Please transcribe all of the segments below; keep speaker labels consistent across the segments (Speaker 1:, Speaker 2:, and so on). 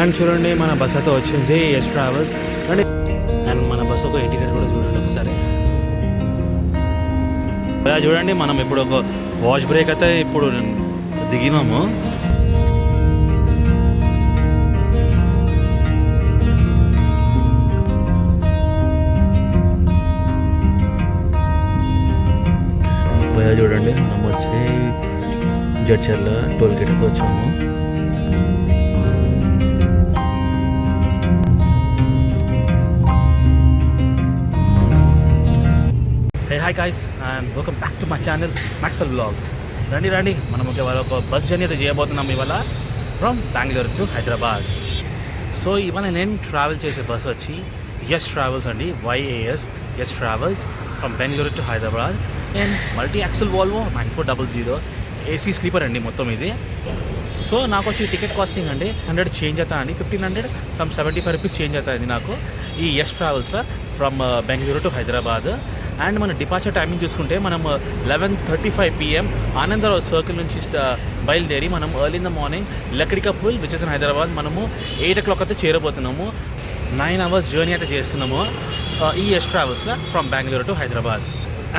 Speaker 1: And చూడండి మన bus అయితే వచ్చింది. ఎస్ ట్రావెల్స్ అండ్ అండ్ మన బస్ ఒక ఇంటీరియర్ కూడా చూడండి ఒకసారి. ఇలా చూడండి మనం ఇప్పుడు ఒక వాష్ బ్రేక్ అయితే ఇప్పుడు దిగినాము. చూడండి మనం వచ్చి జడ్చర్ల టోల్ గేట్కి వచ్చాము. Hi guys and welcome back to my channel Maxwell blogs రండి రండి. మనం ఇవాళ ఒక బస్ జర్నీ అయితే చేయబోతున్నాం ఇవాళ from Bengaluru to Hyderabad so ఇవాళ నేను ట్రావెల్ చేసే బస్ వచ్చి ఎస్ ట్రావెల్స్ అండి YAS S travels from Bengaluru to Hyderabad and multi axle Volvo nine four double zero AC sleeper అండి మొత్తం ఇది. సో నాకు వచ్చి టికెట్ కాస్టింగ్ అండి హండ్రెడ్ చేంజ్ అవుతా అండి. Fifteen hundred some seventy five rupees change అవుతుంది నాకు ఈ S ట్రావెల్స్లో from Bengaluru to Hyderabad and మన డిపార్చర్ టైమింగ్ చూసుకుంటే మనం eleven thirty five PM Anandrao circle నుంచి uh, బయలుదేరి మనం early in the morning Lakdikapul which is in Hyderabad మనము ఎయిట్ ఓ క్లాక్ అయితే చేరబోతున్నాము. నైన్ అవర్స్ జర్నీ అయితే చేస్తున్నాము uh, ఈ S ట్రావెల్స్లో from Bengaluru to Hyderabad.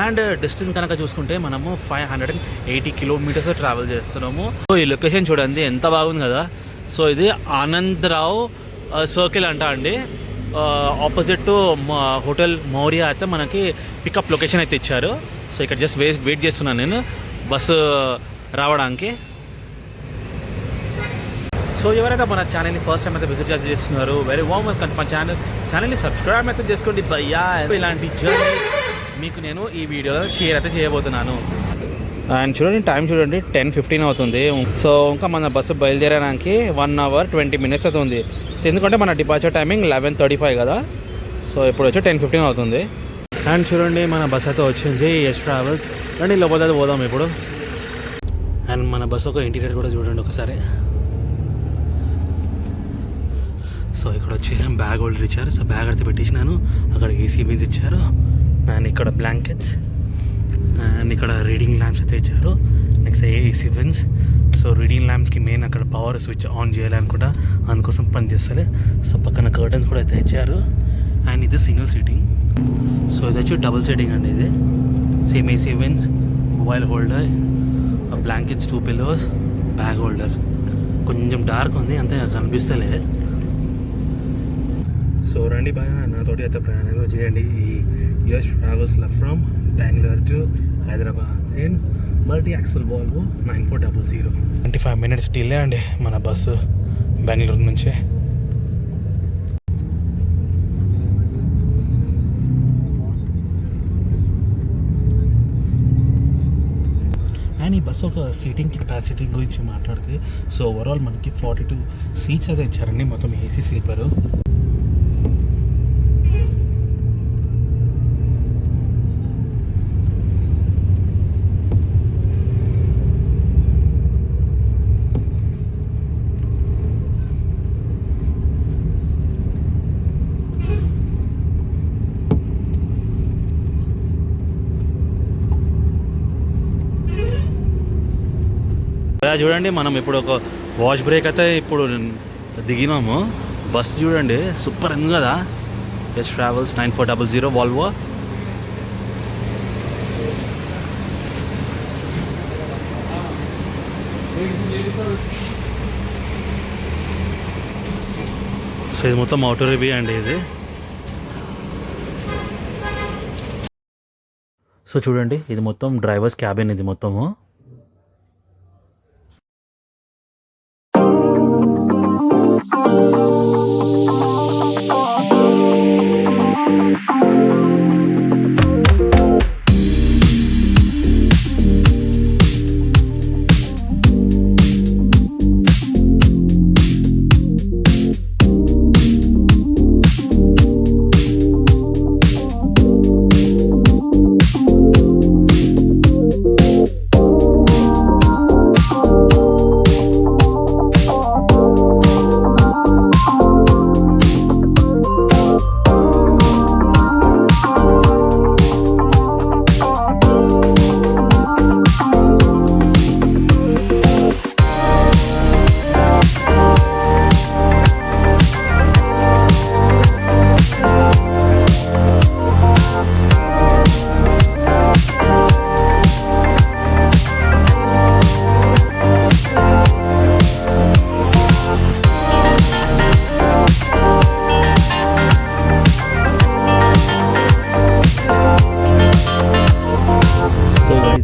Speaker 1: And distance uh, కనుక చూసుకుంటే మనము five hundred and eighty kilometres travel చేస్తున్నాము. సో ఈ లొకేషన్ చూడండి ఎంత బాగుంది కదా. సో ఇది ఆనందరావు సర్కిల్ అంట అండి. ఆపోజిట్ టు హోటల్ మౌర్య అయితే మనకి పికప్ లొకేషన్ అయితే ఇచ్చారు. సో ఇక్కడ జస్ట్ వెయిట్ వెయిట్ చేస్తున్నాను నేను. బస్సు రావడానికి. సో ఎవరైతే మన ఛానల్ని ఫస్ట్ టైం అయితే విజిట్ చేస్తున్నారు వెరీ వామ్ వెల్కమ్ మన ఛానల్ ఛానల్ని సబ్స్క్రైబ్ అయితే చేసుకోండి భయ్యా. ఇలాంటి జర్నీ మీకు నేను ఈ వీడియోలో షేర్ అయితే చేయబోతున్నాను. అండ్ చూడండి టైం చూడండి టెన్ ఫిఫ్టీన్ అవుతుంది. సో ఇంకా మన బస్సు బయలుదేరడానికి వన్ అవర్ ట్వంటీ మినిట్స్ అవుతుంది. సో ఎందుకంటే మన departure timing eleven thirty five కదా. సో ఇప్పుడు వచ్చి టెన్ ఫిఫ్టీన్ అవుతుంది. అండ్ చూడండి మన బస్ అయితే వచ్చింది ఎస్ ట్రావెల్స్ రండి లోపల పోదాం ఇప్పుడు. అండ్ మన బస్సు ఒక ఇంటీరియర్ కూడా చూడండి ఒకసారి. సో ఇక్కడ వచ్చి బ్యాగ్ హోల్డర్ ఇచ్చారు. సో బ్యాగ్ అయితే పెట్టేసినాను. అక్కడ ఏసీ మీన్స్ ఇచ్చారు. అండ్ ఇక్కడ బ్లాంకెట్స్ అండ్ ఇక్కడ రీడింగ్ ల్యాంప్స్ అయితే ఇచ్చారు. Next AC vents so reading ల్యాంప్స్కి main అక్కడ పవర్ స్విచ్ ఆన్ చేయాలనుకుంటా అందుకోసం పనిచేస్తారు సో పక్కన కర్టన్స్ కూడా అయితే ఇచ్చారు. అండ్ ఇది సింగిల్ సీటింగ్ సో ఇది వచ్చి డబుల్ సీటింగ్ అండి ఇది. Same AC vents mobile holder blankets two pillows bag holder కొంచెం డార్క్ ఉంది అంతే కనిపిస్తలే. సో రండి బాగా నాతోటి అయితే ప్రయాణం చేయండి. ఈ యష్ లఫ్ from Bengaluru to Hyderabad in multi axle Volvo nine four double zero twenty five minutes delay అండి మన బస్సు బెంగళూరు నుంచి. అండ్ ఈ బస్సు ఒక సీటింగ్ కెపాసిటీ గురించి మాట్లాడితే సో ఓవరాల్ మనకి ఫార్టీ టూ సీట్స్ అయితే ఇచ్చారండి. మొత్తం ఏసీ స్లీపరు ఇలా చూడండి మనం ఇప్పుడు ఒక వాష్ బ్రేక్ అయితే ఇప్పుడు దిగినాము. బస్ చూడండి సూపర్ ఉంది కదా. S travels nine four double zero Volvo so ఇది మొత్తం మోటర్ రివ్యూ అండి ఇది. సో చూడండి ఇది మొత్తం డ్రైవర్స్ క్యాబిన్ ఇది మొత్తము.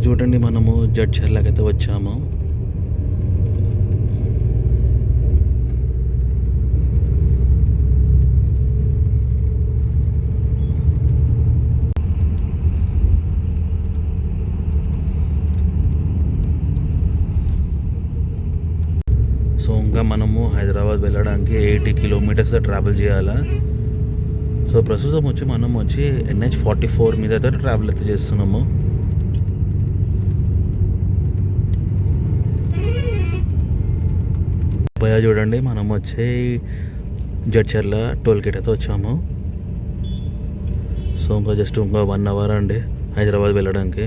Speaker 1: చూడండి జడ్చర్లకు అయితే వచ్చాము. సో ఇంకా మనము హైదరాబాద్ వెళ్ళడానికి ఎయిటీ కిలోమీటర్స్ ట్రావెల్ చేయాలా? సో ప్రస్తుతం వచ్చి మనం వచ్చి ఎన్హెచ్ ఫార్టీ ఫోర్ మీద అయితే ట్రావెల్ అయితే చేస్తున్నాము. భయ చూడండి మనం వచ్చి జడ్చర్ల టోల్ గేట్ అయితే వచ్చాము. సో ఇంకా జస్ట్ ఇంకా వన్ అవర్ అండి హైదరాబాద్ వెళ్ళడానికి.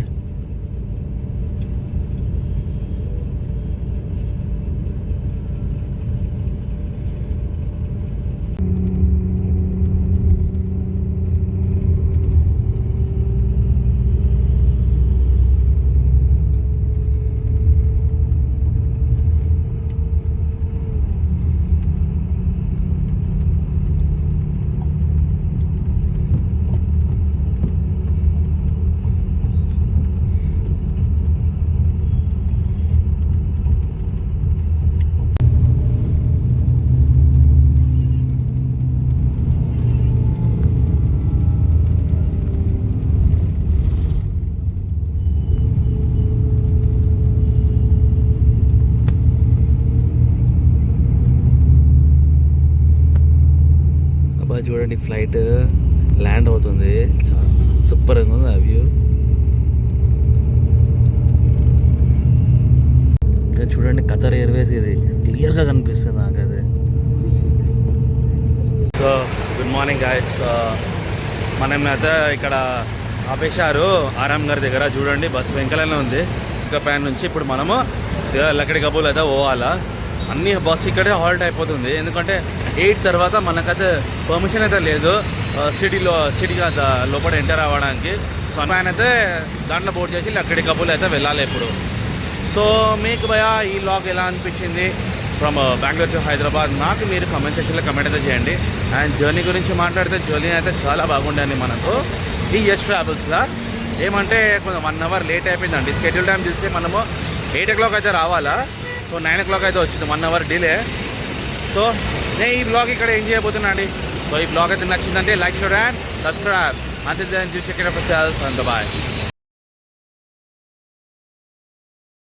Speaker 1: అబ్బా చూడండి ఫ్లైట్ ల్యాండ్ అవుతుంది. సూపర్గా ఉంది ఆ వ్యూ. చూడండి ఖతర్ ఎయిర్వేస్ ఇది. క్లియర్గా కనిపిస్తుంది నాకు అది సో గుడ్ మార్నింగ్ గాయస్ మనం అయితే ఇక్కడ ఆపేశారు. ఆరామ్ గారి దగ్గర చూడండి బస్సు వెంకలనే ఉంది. ఇంకా పైన నుంచి ఇప్పుడు మనము లక్కడి కబూల్ అయితే పోవాలా. అన్ని బస్సు ఇక్కడే హాల్ట్ అయిపోతుంది. ఎందుకంటే ఎయిట్ తర్వాత మనకైతే పర్మిషన్ అయితే లేదు. సిటీలో సిటీ లోపల ఎంటర్ అవ్వడానికి. సో ఆయన అయితే దాంట్లో బోర్డు చేసి అక్కడి కబుర్లు అయితే వెళ్ళాలి ఇప్పుడు సో మీకు భయ ఈ లాగ్ ఎలా అనిపించింది? ఫ్రమ్ బెంగళూరు టు హైదరాబాద్ నాకు మీరు కమెంట్ సెక్షన్లో కమెంట్ అయితే చేయండి. అండ్ జర్నీ గురించి మాట్లాడితే జర్నీ అయితే చాలా బాగుండండి మనకు. ఈ ఎస్ ట్రావెల్స్లో ఏమంటే కొంచెం వన్ అవర్ లేట్ అయిపోయిందండి. షెడ్యూల్ టైం చూస్తే మనము ఎయిట్ ఓ క్లాక్ అయితే రావాలా? సో నైన్ ఓ క్లాక్ అయితే వచ్చింది. వన్ అవర్ డిలే సో నేను ఈ బ్లాగ్ ఇక్కడ ఏం చేయబోతున్నా అండి. సో ఈ బ్లాగ్ అయితే నచ్చిందంటే లైక్ షూర్ అండ్ సబ్స్క్రైబ్ అంతే చూసి ఎక్కడ బాయ్.